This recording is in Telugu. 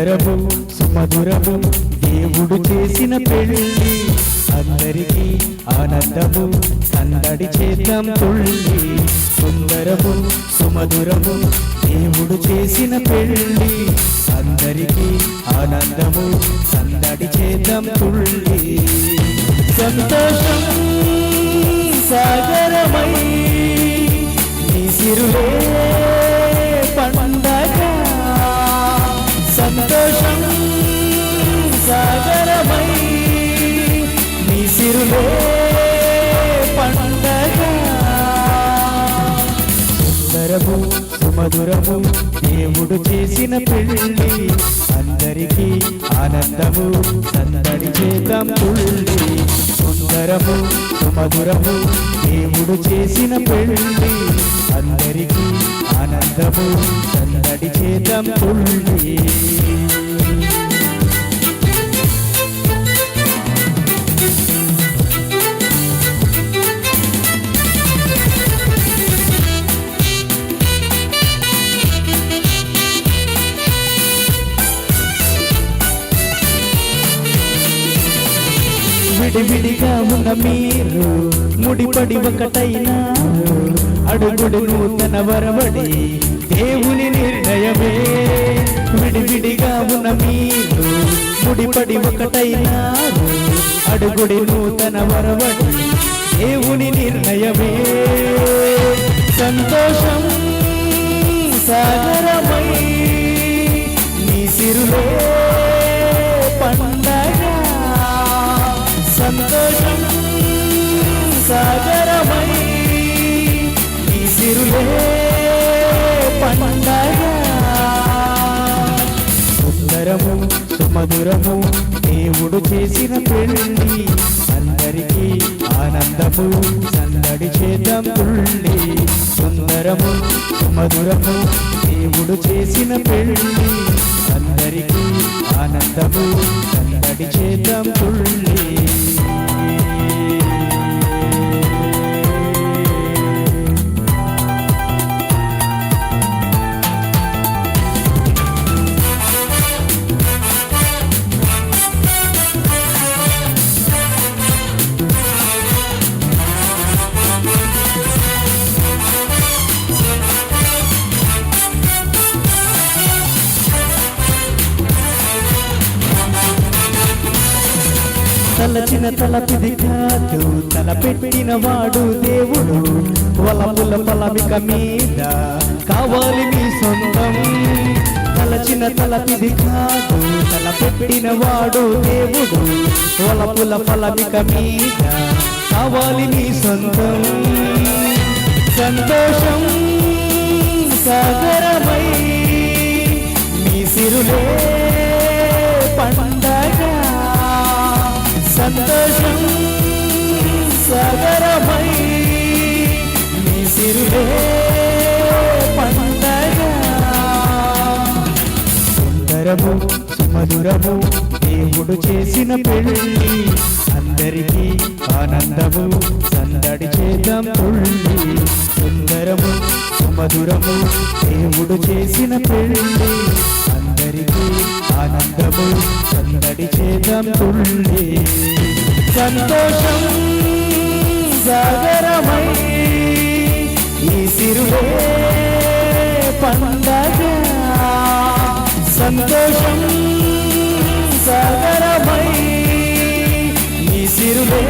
సుందరము సుమధురము దేవుడు చేసిన పెళ్ళి అందరికీ ఆనందము సందడి చేద్దాం తుళ్ళి. సుందరము సుమధురము దేవుడు చేసిన పెళ్ళి. అందరికీ ఆనందము సందడి చేద్దాం తుళ్ళి. సంతోషం సాగరమై నీ సిరులే పండగ. సుందరము సుమధురము దేవుడు చేసిన పెళ్ళి. అందరికీ ఆనందము సందడి చేతం తుళ్ళి సుందరము సుమధురము దేవుడు చేసిన పెళ్ళి. అందరికీ ఆనందము సందడి చేతం తుళ్ళి విడివిడిగా ఉన్న మీరు ముడిపడి ఒకటైనా. అడుగుడు నూతన వరబడి దేవుని నిర్ణయమే. విడివిడిగా ఉన్న మీరు ముడిపడి ఒకటైనా. అడుగుడి నూతన వరబడి దేవుని నిర్ణయమే. సంతోషం సాగరమై నీ సిరులో. సంతోషం సాగరమై ఈ పండగ. సుందరము సుమధురము దేవుడు చేసిన పెళ్ళి. అందరికీ ఆనందము సందడి చేద్దాం తుళ్ళి సుందరము సుమధురము దేవుడు చేసిన పెళ్ళి. అందరికీ ఆనందము సందడి చేద్దాం తుళ్ళి తలచిన తలపిది కాదు తల పెట్టిన వాడు దేవుడు. వలపుల పలమిక మీద కావాలి మీ సొంతం. తలచిన తలపిది కాదు తల పెట్టిన వాడు దేవుడు. వలపుల పలమిక మీద కావాలి మీ సొంతం. సంతోషం సంతోషం సాగరమై నీ సిరులే పండగ సుందరము సుమధురము దేవుడు చేసిన పెళ్ళి. అందరికీ ఆనందము సందడి చేద్దాం పుళ్ళి సుందరము సుమధురము దేవుడు చేసిన పెళ్ళి. అందరికీ ఆనందము సందడి చేద్దాం పుళ్ళి సంతోషం సాగరమై ఈ సిరులే పండగ. సంతోషం సాగరమై ఈ సిరులే